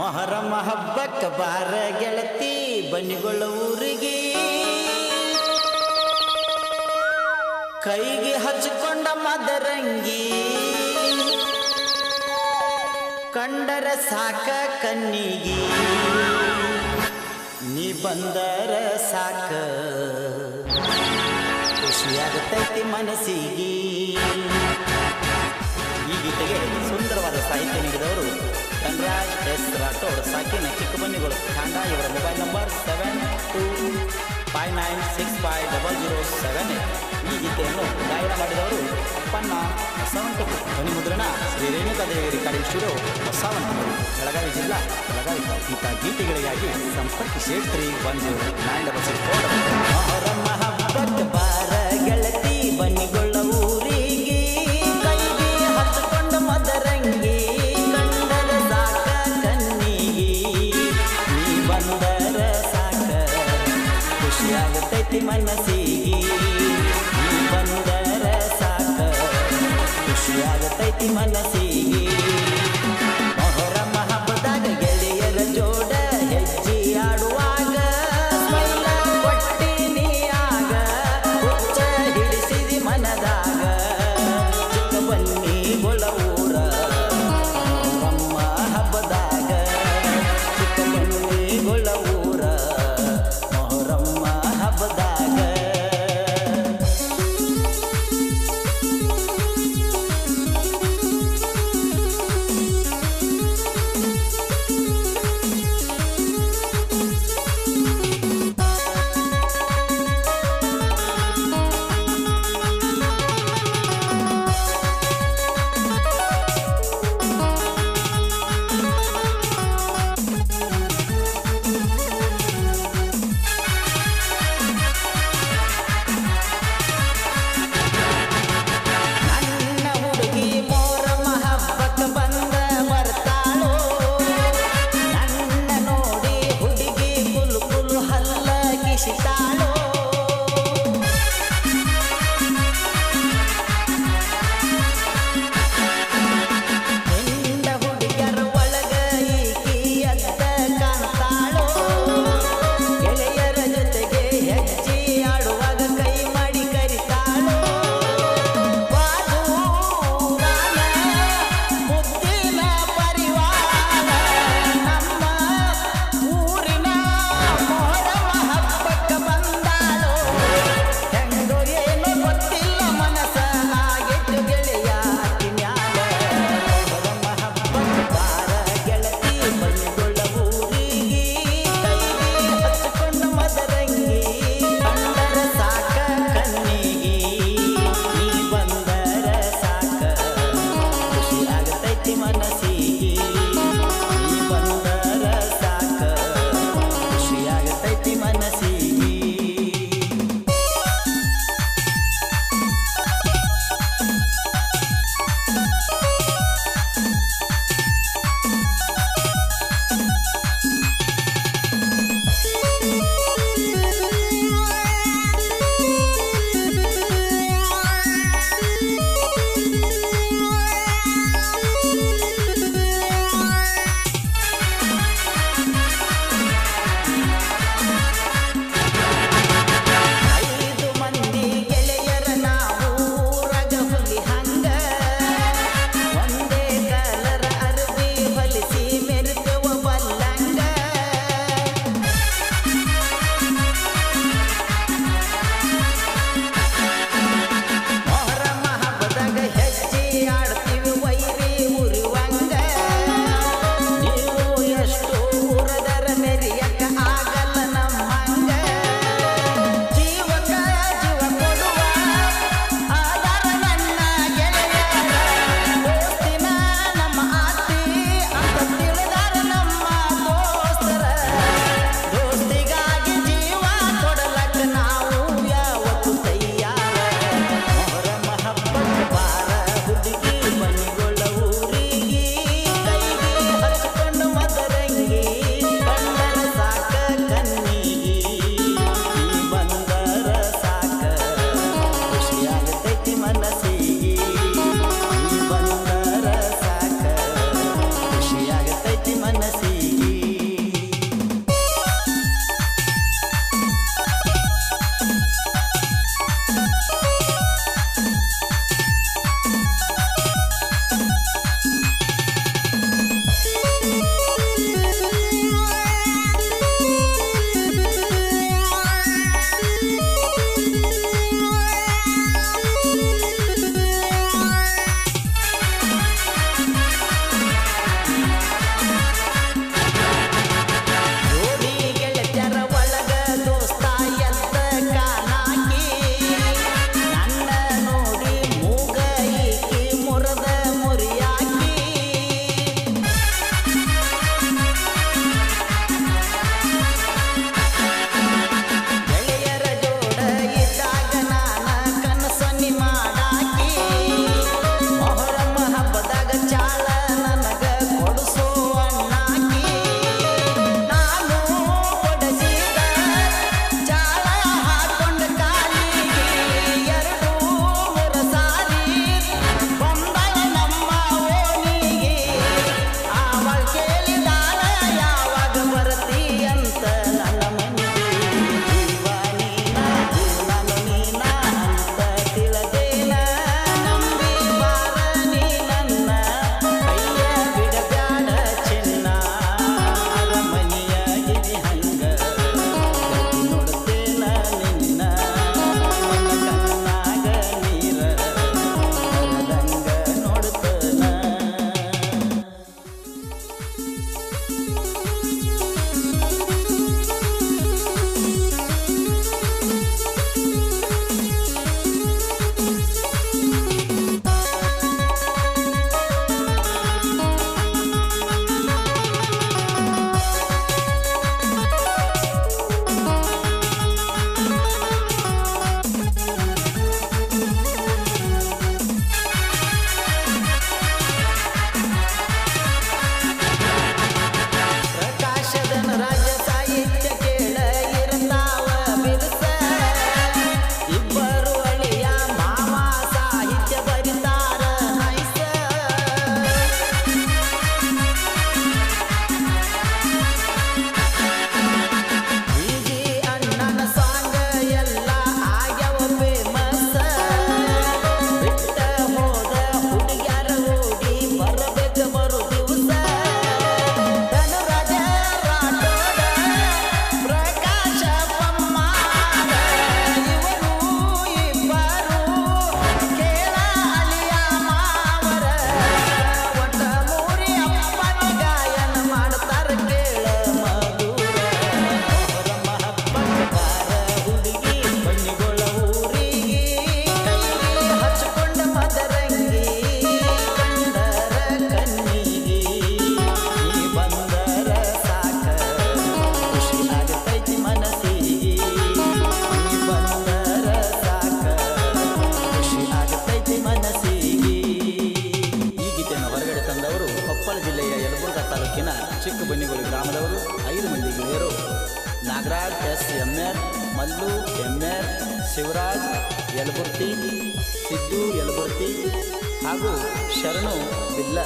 ಮೊಹರಮ ಹಬ್ಬಕ್ಕ ಬಾರ ಗೆಳತಿ ಬನ್ನಿಗೊಳ್ಳ ಊರಿಗೆ. ಕೈಗೆ ಹಚ್ಚಿಕೊಂಡ ಮದರಂಗಿ. ಕಂಡರ ಸಾಕ ಕನ್ನಿಗೆ ನೀ ಬಂದರ ಸಾಕ. ಖುಷಿಯಾಗತೈತಿ ಮನಸ್ಸಿಗೆ. ಈ ಗೀತೆಗೆ ಸುಂದರವಾದ ಸಾಹಿತ್ಯ ಎಸ್ ರಾಠೋಡ್ ಸಾಕಿನ ಚಿಕ್ಕಬನ್ನಿಗಳು ಖಾಂಡ ಇವರ mobile number seven two five nine six five double zero seven ಈ ಗೀತೆಯನ್ನು ಗಾಯನ ಮಾಡಿದವರು ಅಪ್ಪಣ್ಣ ಹೊಸವಂತಪುರ ಧ್ವನಿ ಮುದ್ರಣ ಶ್ರೀ ರೇಣುಕಾದೇವಿ ರೆಕಾರ್ಡಿಂಗ್ ಸ್ಟುಡಿಯೋ ಹೊಸವಂತಪುರ ಬೆಳಗಾವಿ ಜಿಲ್ಲಾ ಬೆಳಗಾವಿ ಇಂಥ ಗೀತೆಗಳಿಗಾಗಿ ಸಂಪರ್ಕಿಸಿ three one zero nine double six four ಹಬ್ಬಕ್ಕೆ ಬಾರ ಗೆಳತಿ ಬನ್ನಿಗೊಳ್ಳ ಖುಷಿಯಾಗತೈತಿ ಮನಸ್ಸಿಗೆ. ಬಂದರ ಸಾಕ. ಖುಷಿಯಾಗತೈತಿ ಮನಸ್ಸಿಗೆ. ಗ್ರಾಮದವರು, ಐದು ಮಂದಿ ಗೆಳೆಯರು. Nagaraj, S. MR Mallu MR Shivaraj, Yalaburti, Siddu Yalaburti ಹಾಗೂ ಶರಣು ಬಿಲ್ಲ